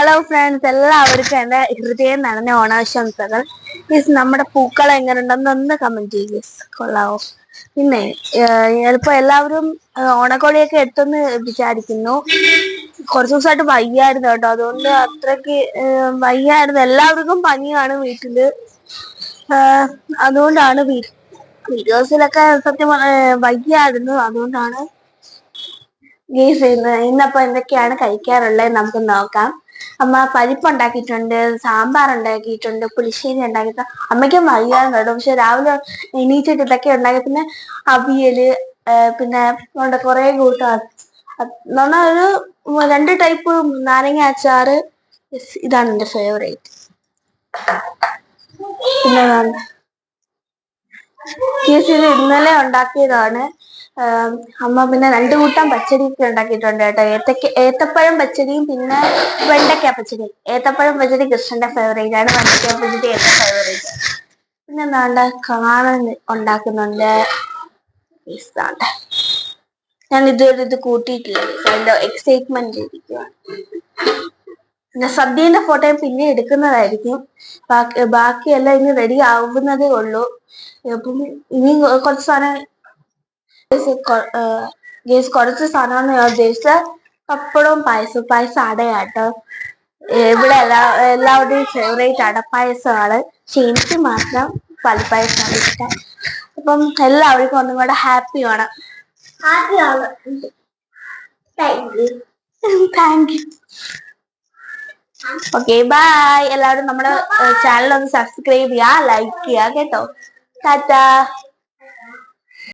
Hello friends എല്ലാവർക്കും എന്റെ ഹൃദയം നിറഞ്ഞ ഓണാശംസകൾ. മീൻസ് നമ്മുടെ പൂക്കൾ എങ്ങനെയുണ്ടെന്ന് ഒന്ന് കമന്റ് ചെയ്യുക കൊള്ളാവോ. പിന്നെ ചിലപ്പോ എല്ലാവരും ഓണക്കോടിയൊക്കെ എടുത്തെന്ന് വിചാരിക്കുന്നു. കുറച്ച് ദിവസമായിട്ട് വയ്യായിരുന്നു കേട്ടോ. അതുകൊണ്ട് അത്രയ്ക്ക് ഏഹ്, വയ്യായിരുന്നു. എല്ലാവർക്കും പനിയാണ് വീട്ടിൽ. അതുകൊണ്ടാണ് വീഡിയോസിലൊക്കെ സത്യം വയ്യായിരുന്നു. അതുകൊണ്ടാണ് ഗീസ് ഇന്ന് ഇന്നപ്പോ എന്തൊക്കെയാണ് കഴിക്കാറുള്ളത് നമുക്ക് നോക്കാം. അമ്മ പരിപ്പ് ഉണ്ടാക്കിയിട്ടുണ്ട് സാമ്പാർ ഉണ്ടാക്കിയിട്ടുണ്ട് പുളിശ്ശേരി ഉണ്ടാക്കിയിട്ടുണ്ട്. അമ്മയ്ക്കും വയ്യാന്ന് കേട്ടോ. പക്ഷെ രാവിലെ എണീച്ചിട്ട് ഇതൊക്കെ ഉണ്ടാക്കി പിന്നെ അവിയൽ പിന്നെ ഉണ്ട് കുറെ കൂട്ടം. എന്ന് ഒരു രണ്ട് ടൈപ്പ് നാരങ്ങ അച്ചാറ്. ഇതാണ് എന്റെ ഫേവറേറ്റ് പിന്നെ ഇന്നലെ ഉണ്ടാക്കിയതാണ്. അമ്മ പിന്നെ രണ്ടു കൂട്ടം പച്ചടിയൊക്കെ ഉണ്ടാക്കിയിട്ടുണ്ട് കേട്ടോ. ഏത്തക്ക ഏത്തപ്പഴം പച്ചടിയും പിന്നെ വെണ്ടയ്ക്ക പച്ചടി. ഏത്തപ്പഴം പച്ചടി കൃഷ്ണന്റെ ഫേവറേറ്റ് ആണ്. വെണ്ടയ്ക്ക പച്ചടി എന്റെ ഫേവറേറ്റ് പിന്നെ എന്താണ്ട് കാണാൻ ഉണ്ടാക്കുന്നുണ്ട്. ഇതാണ്ട് ഞാൻ ഇതുവരെ ഇത് കൂട്ടിയിട്ടില്ല. അതിന്റെ എക്സൈറ്റ്മെന്റ് ഇരിക്കുവാണ് പിന്നെ സദ്യന്റെ ഫോട്ടോയും പിന്നെ എടുക്കുന്നതായിരിക്കും. ബാക്കി ബാക്കിയെല്ലാം ഇനി റെഡി ആവുന്നതേ ഉള്ളൂ. അപ്പം ഇനി കുറച്ച് സാധനം ഗേസ് കുറച്ച് സാധനമാണ് ഞാൻ ഉദ്ദേശിച്ച പപ്പടവും പായസവും പായസം അടയാട്ടോ. ഇവിടെ എല്ലാ എല്ലാവരുടെയും ഫേവറേറ്റ് അടപ്പായസമാണ് പക്ഷെ എനിക്ക് മാത്രം പാൽപ്പായസമാണ് ഇഷ്ടം. അപ്പം എല്ലാവർക്കും ഒന്നും കൂടെ ഹാപ്പി ആണ് ഹാപ്പിയാണ് thank you thank you okay bye എല്ലാവരും നമ്മുടെ ചാനൽ ഒന്ന് സബ്സ്ക്രൈബ് ചെയ്യുക ലൈക്ക് ചെയ്യുക കേട്ടോ. ടാറ്റാ